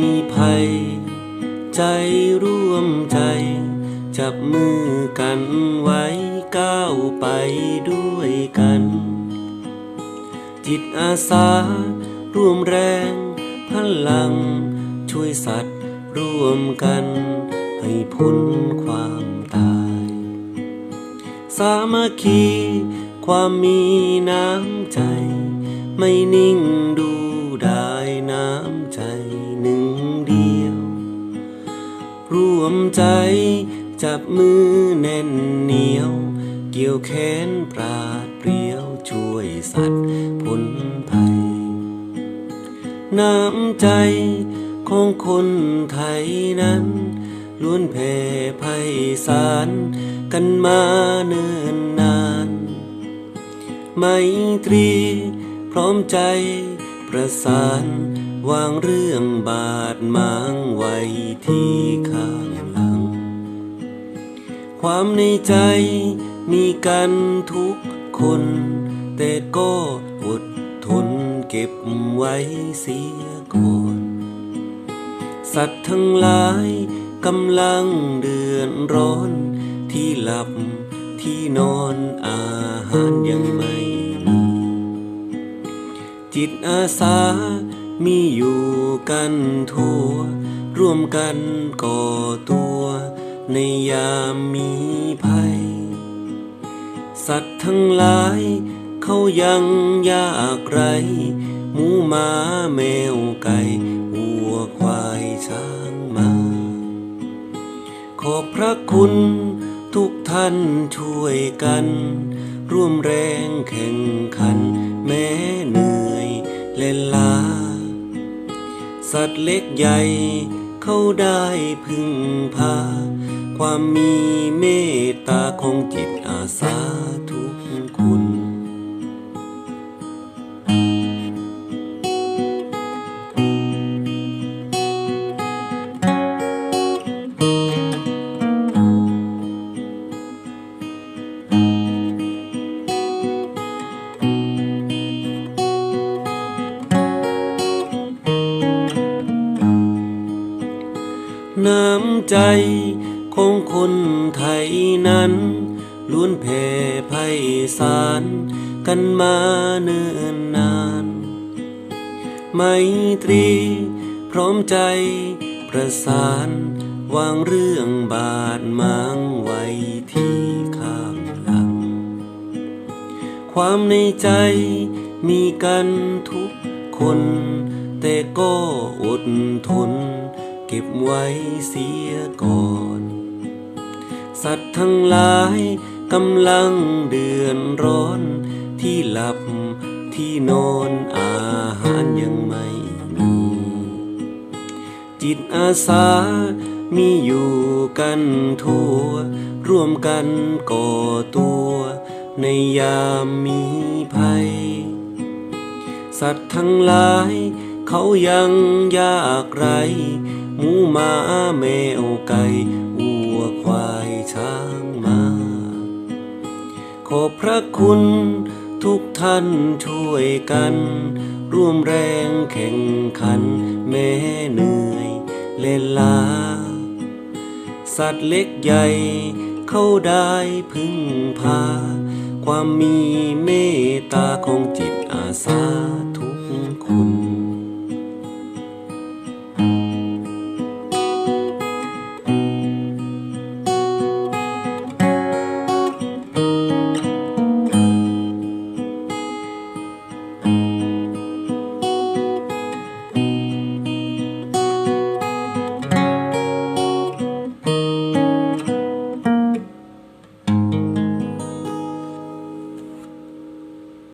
มีภัย ใจร่วมใจ จับมือกันไว้ก้าวไปด้วยกัน จิตอาสาร่วมแรง พลัง ช่วยสัตว์ร่วมกัน ให้พ้นความตาย สามัคคี ความมีน้ำใจ ไม่นิ่งดู ร่วมใจ จับมือแน่นเหนียว เกี่ยวแขนปราดเปรียวช่วยสัตว์พ้นภัย น้ำใจของคนไทยนั้น ล้วนแผ่ไพศาลกันมาเนิ่นนาน ไมตรีพร้อมใจ ประสานวางเรื่องบาดหมางไว้ที่ข้างหลัง ความในใจมีกันทุกคน แต่ก็อดทนเก็บไว้เสียก่อน สัตว์ทั้งหลายกำลังเดือดร้อนที่หลับที่นอนอาหารยังไม่ จิตอาสา มีอยู่กันทั่ว ร่วมกันก่อตัว ในยามมีภัย สัตว์ทั้งหลาย เขายังยากไร หมูหมาแมวไก่วัวควายช้างมา ขอบพระคุณทุกท่านช่วยกัน ร่วมแรงแข่งขัน แม้เหนื่อยและลา สัตว์เล็กใหญ่เขาได้พึ่งพา ความมีเมตตาของจิตอาสา ใจของคนไทยนั้นล้วนแผ่ไพศาลกันมาเนิ่นนาน ไมตรี พร้อมใจประสานวางเรื่องบาดหมางไว้ที่ข้างหลัง ความในใจมีกันทุกคน แต่ก็อดทน เก็บไว้เสียก่อน สัตว์ทั้งหลายกำลังเดือดร้อนที่หลับที่นอนอาหารยังไม่มี จิตอาสามีอยู่กันทั่ว ร่วมกันก่อตัว ในยามมีภัย สัตว์ทั้งหลาย เขายังยากไร หมูหมาแมวไก่วัวควายช้างมา ขอบพระคุณทุกท่านช่วยกัน ร่วมแรงแข่งขัน แม้เหนื่อยเล่นลา สัตว์เล็กใหญ่เขาได้พึ่งพา ความมีเมตตาของจิตอาสา